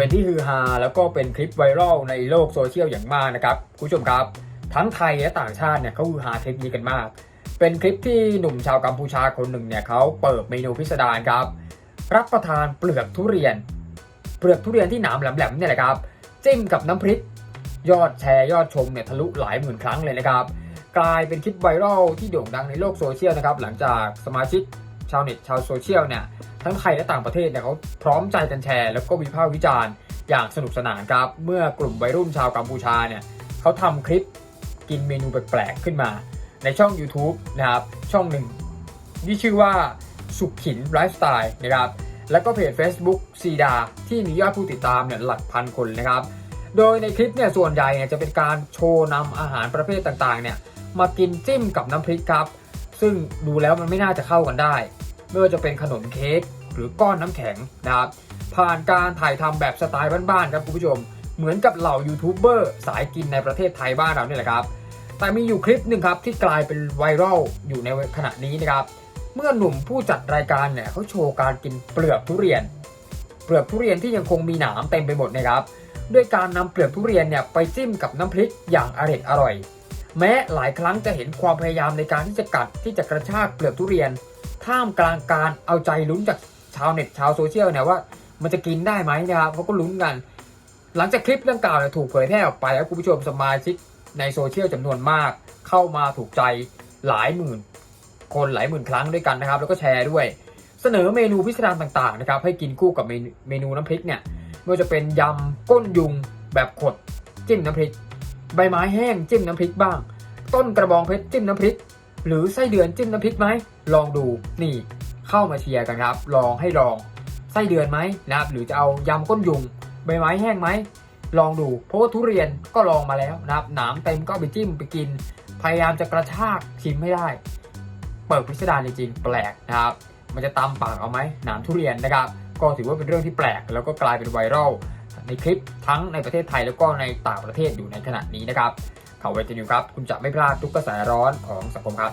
เป็นที่ฮือฮาแล้วก็เป็นคลิปไวรัลในโลกโซเชียลอย่างมากนะครับคุณผู้ชมครับ ทั้งไทยและต่างชาติเนี่ยเขาฮือฮาคลิปนี้กันมาก เป็นคลิปที่หนุ่มชาวกัมพูชาคนหนึ่งเนี่ยเขาเปิดเมนูพิสดารครับ รับประทานเปลือกทุเรียน เปลือกทุเรียนที่หนามแหลมๆเนี่ยแหละครับจิ้มกับน้ำพริก ยอดแชร์ยอดชมเนี่ยทะลุหลายหมื่นครั้งเลยนะครับ กลายเป็นคลิปไวรัลที่โด่งดังในโลกโซเชียลนะครับหลังจากสมาชิกชาวเน็ตชาวโซเชียลเนี่ย ทั้งไทยและต่างประเทศเนี่ยเขาพร้อมใจกันแชร์ แล้วก็วิพากษ์วิจารณ์อย่างสนุกสนานครับ เมื่อกลุ่มวัยรุ่นชาวกัมพูชาเนี่ยเขาทำคลิปกินเมนูแปลกๆขึ้นมา ในช่อง YouTube นะครับ ช่องหนึ่งที่ชื่อว่าสุขขินไลฟ์สไตล์นะครับ แล้วก็เพจ Facebook ซีดา ที่มียอดผู้ติดตามเนี่ยหลักพันคนนะครับ โดยในคลิปเนี่ยส่วนใหญ่เนี่ยจะเป็นการโชว์นำอาหารประเภทต่างๆเนี่ยมากินจิ้มกับน้ำพริกครับ ซึ่งดูแล้วมันไม่น่าจะเข้ากันได้ ไม่ว่าจะเป็นขนมเค้กหรือก้อนน้ำแข็งนะครับผ่านการถ่ายทำแบบสไตล์บ้านๆครับคุณผู้ชม เหมือนกับเหล่ายูทูบเบอร์สายกินในประเทศไทยบ้านเราเนี่ยแหละครับ แต่มีอยู่คลิปหนึ่งครับที่กลายเป็นไวรัลอยู่ในขณะนี้นะครับ เมื่อหนุ่มผู้จัดรายการเนี่ยเขาโชว์การกินเปลือกทุเรียน เปลือกทุเรียนที่ยังคงมีหนามเต็มไปหมดนะครับด้วยการนำเปลือกทุเรียนเนี่ยไปจิ้มกับน้ำพริกอย่างอร่อยอร่อย แม้หลายครั้งจะเห็นความพยายามในการที่จะกัดที่จะกระชากเปลือกทุเรียน ท่ามกลางการเอาใจลุ้นจากชาวเน็ตชาวโซเชียลเนี่ยว่ามันจะกินได้ไหมนะครับเขาก็ลุ้นกัน หลังจากคลิปเรื่องกล่าวเนี่ยถูกเผยแพร่ออกไปแล้วคุณผู้ชมสมาชิกในโซเชียลจำนวนมาก เข้ามาถูกใจหลายหมื่น คนหลายหมื่นครั้งด้วยกันนะครับ แล้วก็แชร์ด้วย เสนอเมนูพิสดารต่างๆนะครับให้กินคู่กับเมนูเมนูน้ำพริกเนี่ยไม่ว่าจะเป็นยำก้นยุงแบบขดจิ้มน้ำพริก ใบไม้แห้งจิ้มน้ำพริกบ้าง ต้นกระบองเพชรจิ้มน้ำพริก หรือไส้เดือนจิ้มน้ำพริกไหมลองดูนี่เข้ามาเชียร์กันครับ ลองให้ลองไส้เดือนไหมนะครับ หรือจะเอายำก้นยุงใบไม้แห้งไหมลองดูเพราะว่าทุเรียนก็ลองมาแล้วนะครับหนามเต็มก็ไปจิ้มไปกิน พยายามจะกระชากชิมให้ได้ เปิดพิสดารจริงๆแปลกนะครับ มันจะตามปากเอาไหมหนามทุเรียนนะครับ ก็ถือว่าเป็นเรื่องที่แปลก แล้วก็กลายเป็นไวรัลในคลิปทั้งในประเทศไทยแล้วก็ในต่างประเทศอยู่ในขณะนี้นะครับ ข่าวเวทีนิวครับ คุณจะไม่พลาดทุกกระแสร้อนของสังคมครับ